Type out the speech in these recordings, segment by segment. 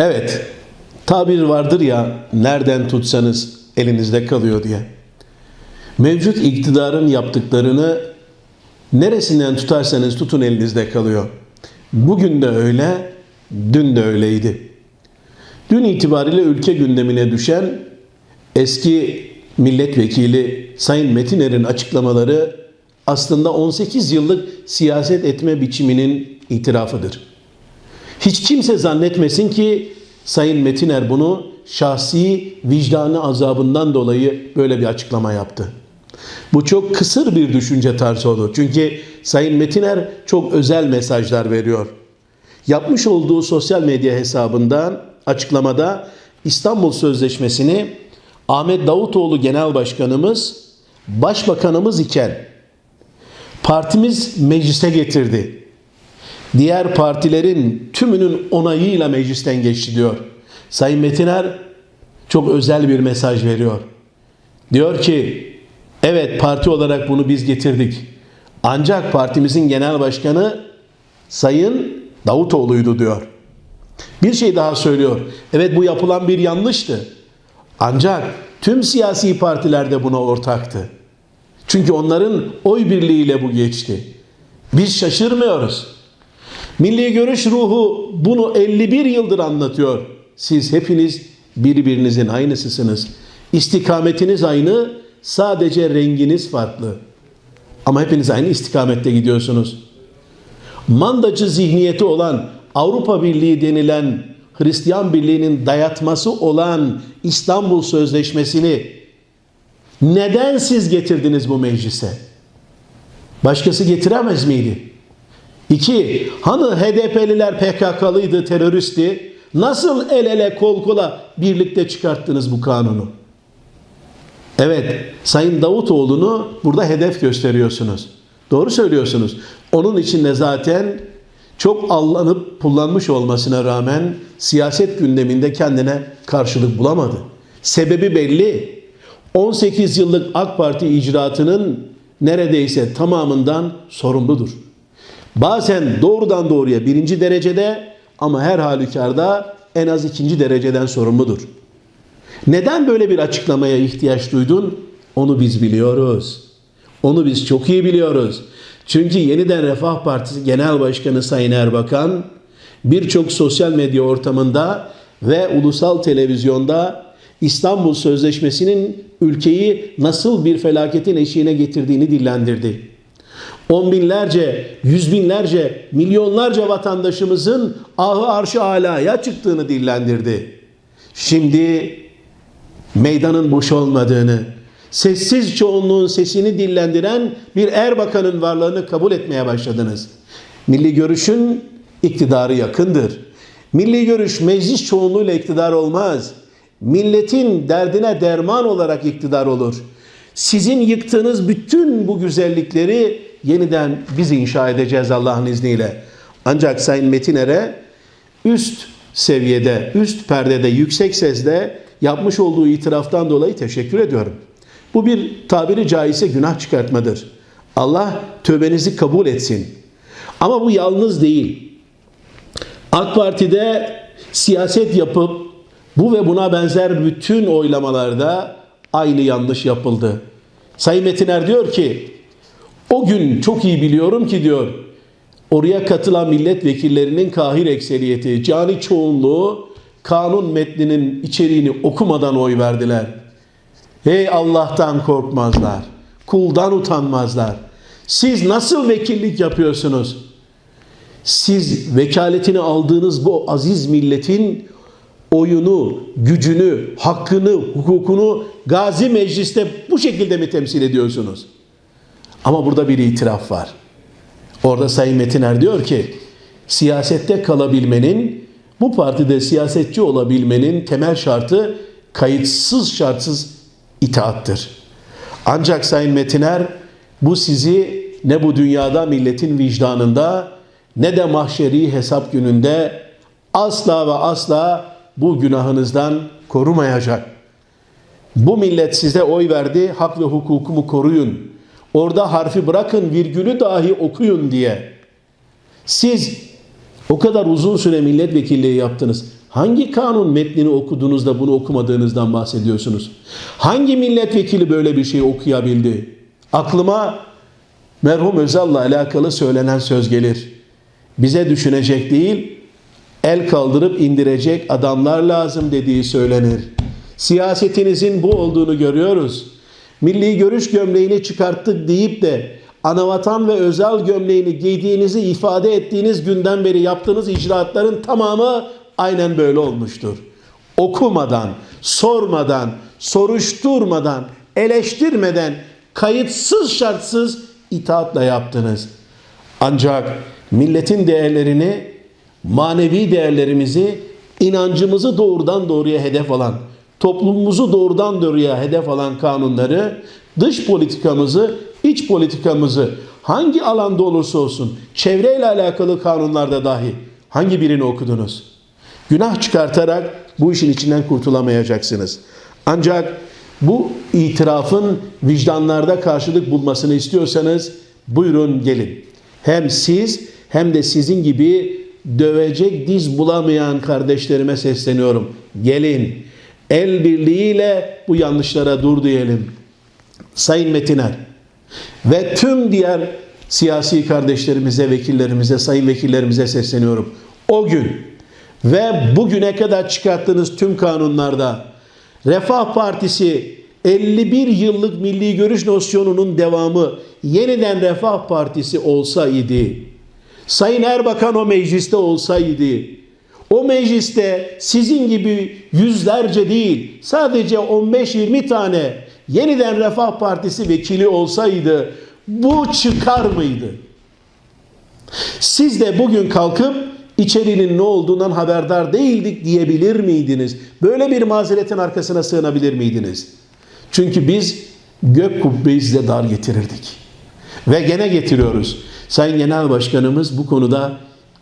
Evet, tabir vardır ya, nereden tutsanız elinizde kalıyor diye. Mevcut iktidarın yaptıklarını neresinden tutarsanız tutun elinizde kalıyor. Bugün de öyle, dün de öyleydi. Dün itibariyle ülke gündemine düşen eski milletvekili Sayın Metiner'in açıklamaları aslında 18 yıllık siyaset etme biçiminin itirafıdır. Hiç kimse zannetmesin ki Sayın Metiner bunu şahsi vicdanı azabından dolayı böyle bir açıklama yaptı. Bu çok kısır bir düşünce tarzı olur. Çünkü Sayın Metiner çok özel mesajlar veriyor. Yapmış olduğu sosyal medya hesabından açıklamada İstanbul Sözleşmesi'ni Ahmet Davutoğlu Genel Başkanımız, Başbakanımız iken partimiz meclise getirdi. Diğer partilerin tümünün onayıyla meclisten geçti diyor. Sayın Metiner çok özel bir mesaj veriyor. Diyor ki evet parti olarak bunu biz getirdik. Ancak partimizin genel başkanı Sayın Davutoğlu'ydu diyor. Bir şey daha söylüyor. Evet bu yapılan bir yanlıştı. Ancak tüm siyasi partiler de buna ortaktı. Çünkü onların oy birliğiyle bu geçti. Biz şaşırmıyoruz. Milli görüş ruhu bunu 51 yıldır anlatıyor. Siz hepiniz birbirinizin aynısısınız. İstikametiniz aynı, sadece renginiz farklı. Ama hepiniz aynı istikamette gidiyorsunuz. Mandacı zihniyeti olan Avrupa Birliği denilen Hristiyan Birliği'nin dayatması olan İstanbul Sözleşmesi'ni neden siz getirdiniz bu meclise? Başkası getiremez miydi? İki, hani HDP'liler PKK'lıydı, teröristti. Nasıl el ele kol kola birlikte çıkarttınız bu kanunu? Evet, Sayın Davutoğlu'nu burada hedef gösteriyorsunuz. Doğru söylüyorsunuz. Onun için de zaten çok allanıp pullanmış olmasına rağmen siyaset gündeminde kendine karşılık bulamadı. Sebebi belli. 18 yıllık AK Parti icraatının neredeyse tamamından sorumludur. Bazen doğrudan doğruya birinci derecede ama her halükarda en az ikinci dereceden sorumludur. Neden böyle bir açıklamaya ihtiyaç duydun? Onu biz biliyoruz. Onu biz çok iyi biliyoruz. Çünkü yeniden Refah Partisi Genel Başkanı Sayın Erbakan birçok sosyal medya ortamında ve ulusal televizyonda İstanbul Sözleşmesi'nin ülkeyi nasıl bir felaketin eşiğine getirdiğini dillendirdi. On binlerce, yüz binlerce, milyonlarca vatandaşımızın ahı arşı alaya çıktığını dillendirdi. Şimdi meydanın boş olmadığını, sessiz çoğunluğun sesini dillendiren bir Erbakan'ın varlığını kabul etmeye başladınız. Milli görüşün iktidarı yakındır. Milli görüş meclis çoğunluğuyla iktidar olmaz. Milletin derdine derman olarak iktidar olur. Sizin yıktığınız bütün bu güzellikleri yeniden biz inşa edeceğiz Allah'ın izniyle. Ancak Sayın Metiner'e üst seviyede, üst perdede, yüksek sesle yapmış olduğu itiraftan dolayı teşekkür ediyorum. Bu bir tabiri caizse günah çıkartmadır. Allah tövbenizi kabul etsin. Ama bu yalnız değil. AK Parti'de siyaset yapıp bu ve buna benzer bütün oylamalarda aynı yanlış yapıldı. Sayın Metiner diyor ki o gün çok iyi biliyorum ki diyor oraya katılan milletvekillerinin kahir ekseriyeti, cani çoğunluğu kanun metninin içeriğini okumadan oy verdiler. Hey Allah'tan korkmazlar. Kuldan utanmazlar. Siz nasıl vekillik yapıyorsunuz? Siz vekaletini aldığınız bu aziz milletin oyunu, gücünü, hakkını, hukukunu Gazi Meclis'te bu şekilde mi temsil ediyorsunuz? Ama burada bir itiraf var. Orada Sayın Metiner diyor ki, siyasette kalabilmenin, bu partide siyasetçi olabilmenin temel şartı kayıtsız şartsız itaattır. Ancak Sayın Metiner bu sizi ne bu dünyada milletin vicdanında ne de mahşeri hesap gününde asla ve asla bu günahınızdan korumayacak. Bu millet size oy verdi, hak ve hukukumu koruyun. Orada harfi bırakın, virgülü dahi okuyun diye. Siz o kadar uzun süre milletvekilliği yaptınız. Hangi kanun metnini okuduğunuzda bunu okumadığınızdan bahsediyorsunuz? Hangi milletvekili böyle bir şey okuyabildi? Aklıma merhum Özal'la alakalı söylenen söz gelir. Bize düşünecek değil, el kaldırıp indirecek adamlar lazım dediği söylenir. Siyasetinizin bu olduğunu görüyoruz. Milli görüş gömleğini çıkarttık deyip de anavatan ve özel gömleğini giydiğinizi ifade ettiğiniz günden beri yaptığınız icraatların tamamı aynen böyle olmuştur. Okumadan, sormadan, soruşturmadan, eleştirmeden, kayıtsız şartsız itaatla yaptınız. Ancak milletin değerlerini, manevi değerlerimizi, inancımızı doğrudan doğruya hedef alan, toplumumuzu doğrudan doğruya hedef alan kanunları, dış politikamızı, iç politikamızı hangi alanda olursa olsun, çevreyle alakalı kanunlarda dahi hangi birini okudunuz? Günah çıkartarak bu işin içinden kurtulamayacaksınız. Ancak bu itirafın vicdanlarda karşılık bulmasını istiyorsanız buyurun gelin. Hem siz hem de sizin gibi dövecek diz bulamayan kardeşlerime sesleniyorum. Gelin el birliğiyle bu yanlışlara dur diyelim. Sayın Metiner ve tüm diğer siyasi kardeşlerimize, vekillerimize, sayın vekillerimize sesleniyorum. O gün ve bugüne kadar çıkarttığınız tüm kanunlarda Refah Partisi 51 yıllık milli görüş nosyonunun devamı yeniden Refah Partisi olsaydı, Sayın Erbakan o mecliste olsaydı, o mecliste sizin gibi yüzlerce değil, sadece 15-20 tane yeniden Refah Partisi vekili olsaydı bu çıkar mıydı? Siz de bugün kalkıp içeriğinin ne olduğundan haberdar değildik diyebilir miydiniz? Böyle bir mazeretin arkasına sığınabilir miydiniz? Çünkü biz gök kubbeyi size dar getirirdik. Ve gene getiriyoruz. Sayın Genel Başkanımız bu konuda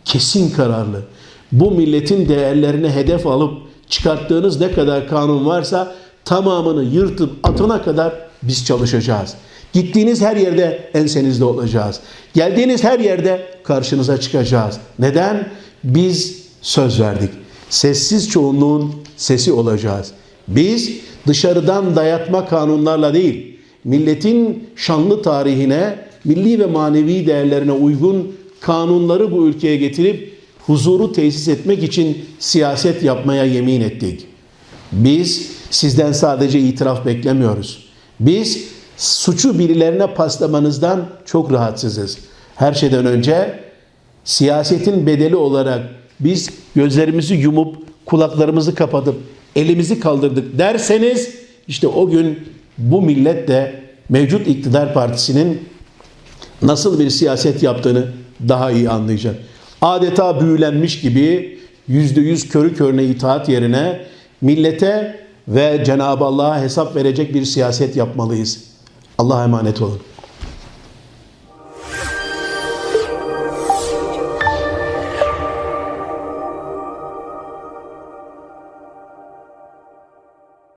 kesin kararlı. Bu milletin değerlerine hedef alıp çıkarttığınız ne kadar kanun varsa tamamını yırtıp atana kadar biz çalışacağız. Gittiğiniz her yerde ensenizde olacağız. Geldiğiniz her yerde karşınıza çıkacağız. Neden? Biz söz verdik. Sessiz çoğunluğun sesi olacağız. Biz dışarıdan dayatma kanunlarla değil, milletin şanlı tarihine, milli ve manevi değerlerine uygun kanunları bu ülkeye getirip huzuru tesis etmek için siyaset yapmaya yemin ettik. Biz sizden sadece itiraf beklemiyoruz. Biz suçu birilerine paslamanızdan çok rahatsızız. Her şeyden önce siyasetin bedeli olarak biz gözlerimizi yumup kulaklarımızı kapatıp elimizi kaldırdık derseniz işte o gün bu millet de mevcut iktidar partisinin nasıl bir siyaset yaptığını daha iyi anlayacak. Adeta büyülenmiş gibi yüzde yüz körü körüne itaat yerine millete ve Cenab-ı Allah'a hesap verecek bir siyaset yapmalıyız. Allah'a emanet olun.